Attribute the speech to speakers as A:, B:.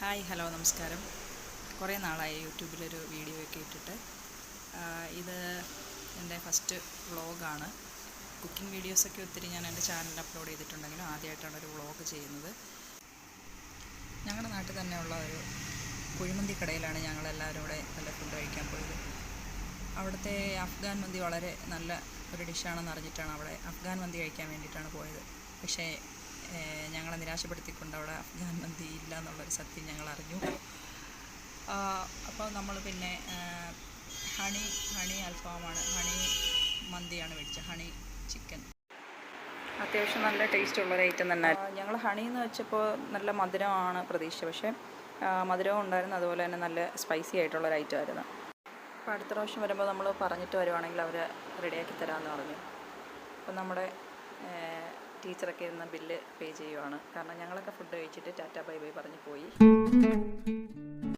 A: Hi hello നമസ്കാരം. കുറേ നാളായി യൂട്യൂബിലൊരു വീഡിയോ ഒക്കെ ഇട്ടിട്ട് ഇത് എന്റെ ഫസ്റ്റ് വ്ളോഗാണ്. കുക്കിംഗ് വീഡിയോസൊക്കെ ഒത്തിരി ഞാൻ എന്റെ ചാനലിൽ അപ്ലോഡ് ചെയ്തിട്ടുണ്ടെങ്കിലും ആദ്യമായിട്ടാണ് ഒരു വ്ളോഗ് ചെയ്യുന്നത്. ഞങ്ങളുടെ നാട്ടിൽ തന്നെയുള്ള ഒരു കുഴിമന്തി കടയിലാണ് ഞങ്ങളെല്ലാവരും കൂടെ നല്ല ഫുഡ് കഴിക്കാൻ പോയത്. അവിടുത്തെ അഫ്ഗാൻ മന്തി വളരെ നല്ല ഒരു ഡിഷാണെന്ന് അറിഞ്ഞിട്ടാണ് അവിടെ അഫ്ഗാൻ മന്തി കഴിക്കാൻ വേണ്ടിയിട്ടാണ് പോയത്. പക്ഷേ ഞങ്ങളെ നിരാശപ്പെടുത്തിക്കൊണ്ട് അവിടെ അഫ്ഗാൻ മന്തി ഇല്ല എന്നുള്ളൊരു സത്യം ഞങ്ങൾ അറിഞ്ഞു അപ്പോൾ നമ്മൾ പിന്നെ ഹണി ഹണി അൽഫാമാണ് ഹണി മന്തിയാണ് മേടിച്ചത് ഹണി ചിക്കൻ. അത്യാവശ്യം നല്ല ടേസ്റ്റ് ഉള്ളൊരു ഐറ്റം തന്നെ. ഞങ്ങൾ ഹണി എന്ന് വെച്ചപ്പോൾ നല്ല മധുരമാണ് പ്രതീക്ഷിച്ചത് പക്ഷേ മധുരവും ഉണ്ടായിരുന്നു അതുപോലെ തന്നെ നല്ല സ്പൈസി ആയിട്ടുള്ളൊരു ഐറ്റം ആയിരുന്നു. അപ്പോൾ അടുത്ത പ്രാവശ്യം വരുമ്പോൾ നമ്മൾ പറഞ്ഞിട്ട് വരുവാണെങ്കിൽ അവർ റെഡിയാക്കി തരാമെന്ന് പറഞ്ഞു. അപ്പം നമ്മുടെ ടീച്ചറൊക്കെ ഇരുന്ന് ബില്ല് പേ ചെയ്യുവാണ്. കാരണം ഞങ്ങളൊക്കെ ഫുഡ് കഴിച്ചിട്ട് ടാറ്റ ബൈ ബൈ പറഞ്ഞ് പോയി.